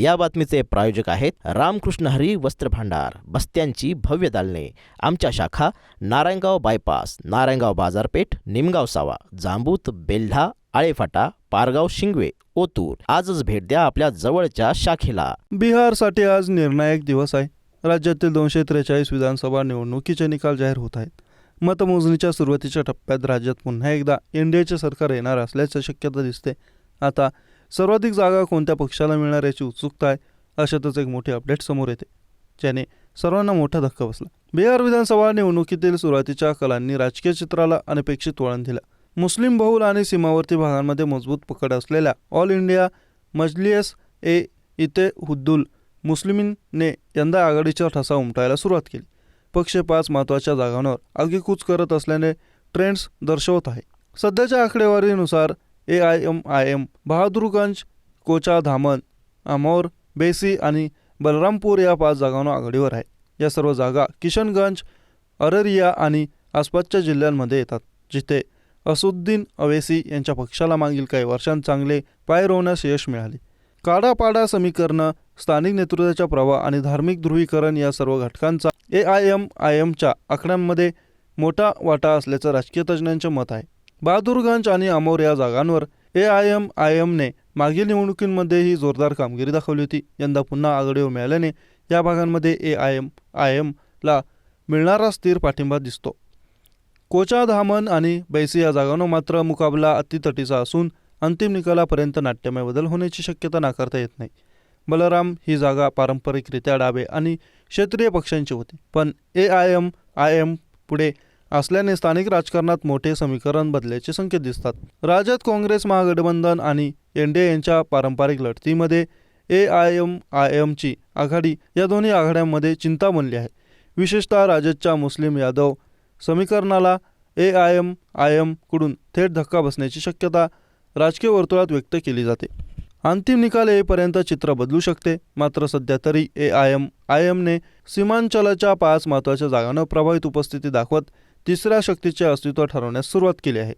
या बातमीचे प्रायोजक आहेत रामकृष्ण हरी वस्त्र भांडार बस्त्यांची भव्य दालने. आमच्या शाखा नारायणगाव बायपास नारायणगाव बाजारपेठ निमगाव सावा जांबूत बेल्ढा आळेफाटा पारगाव शिंगवे ओतूर. आजच भेट द्या आपल्या जवळच्या शाखेला. बिहारसाठी आज निर्णायक दिवस आहे. राज्यातील दोनशे त्रेचाळीस विधानसभा निवडणुकीचे निकाल जाहीर होत आहेत. मतमोजणीच्या सुरुवातीच्या टप्प्यात राज्यात पुन्हा एकदा एनडीएचे सरकार येणार असल्याचं शक्यता दिसते. आता सर्वाधिक जागा कोणत्या पक्षाला मिळणार याची उत्सुकता आहे अशातच एक मोठी अपडेट समोर येते ज्याने सर्वांना मोठा धक्का बसला. बिहार विधानसभा निवडणुकीतील सुरुवातीच्या कलांनी राजकीय चित्राला अनपेक्षित वळण दिलं. मुस्लिम बहुल आणि सीमावर्ती भागांमध्ये मजबूत पकड असलेल्या ऑल इंडिया मजलियस ए इते हुद्दुल मुस्लिमींने यंदा आघाडीचा ठसा उमटायला सुरुवात केली. पक्ष पाच महत्त्वाच्या जागांवर आगेकूच करत असल्याने ट्रेंड्स दर्शवत आहे. सध्याच्या आकडेवारीनुसार A I M I M Bahadurganj Kochadhaman Amour Baisi आणि बलरामपूर या पाच जागांवर आघाडीवर आहे. या सर्व जागा किशनगंज अररिया आणि आसपासच्या जिल्ह्यांमध्ये येतात. जिथे असुद्दीन अवेसी यांच्या पक्षाला मागील काही वर्षांत चांगले पाय रोवण्यास यश मिळाले. काडापाडा समीकरणं स्थानिक नेतृत्वाचा प्रवाह आणि धार्मिक ध्रुवीकरण या सर्व घटकांचा ए आय एम आय एमच्या आकड्यांमध्ये मोठा वाटा असल्याचं राजकीय तज्ज्ञांचे मत आहे. बहादूरगंज आणि अमोर या जागांवर ए आय एम आय एमने मागील निवडणुकींमध्येही जोरदार कामगिरी दाखवली होती. यंदा पुन्हा आघाडीवर मिळाल्याने या भागांमध्ये ए आय एम आय एमला मिळणारा स्थिर पाठिंबा दिसतो. कोचा धामन आणि बैसी या जागांवर मात्र मुकाबला अतितटीचा असून अंतिम निकालापर्यंत नाट्यमय बदल होण्याची शक्यता नाकारता येत नाही. बलराम ही जागा पारंपरिकरित्या डावे आणि क्षेत्रीय पक्षांची होती. पण A I M I M पुढे असल्याने स्थानिक राजकारणात मोठे समीकरण बदल्याचे संकेत दिसतात. राज्यात काँग्रेस महागठबंधन आणि एनडीए यांच्या पारंपरिक लढतीमध्ये ए आय एम आय एमची आघाडी या दोन्ही आघाड्यांमध्ये चिंता बनली आहे. विशेषतः राजदच्या मुस्लिम यादव समीकरणाला ए आय एम आय एमकडून थेट धक्का बसण्याची शक्यता राजकीय वर्तुळात व्यक्त केली जाते. अंतिम निकाल येईपर्यंत चित्र बदलू शकते मात्र सध्या तरी ए आय एम आय एमने सीमांचलाच्या पाच महत्त्वाच्या जागांवर प्रभावित उपस्थिती दाखवत तिसऱ्या शक्तीचे अस्तित्व ठरवण्यास सुरुवात केली आहे.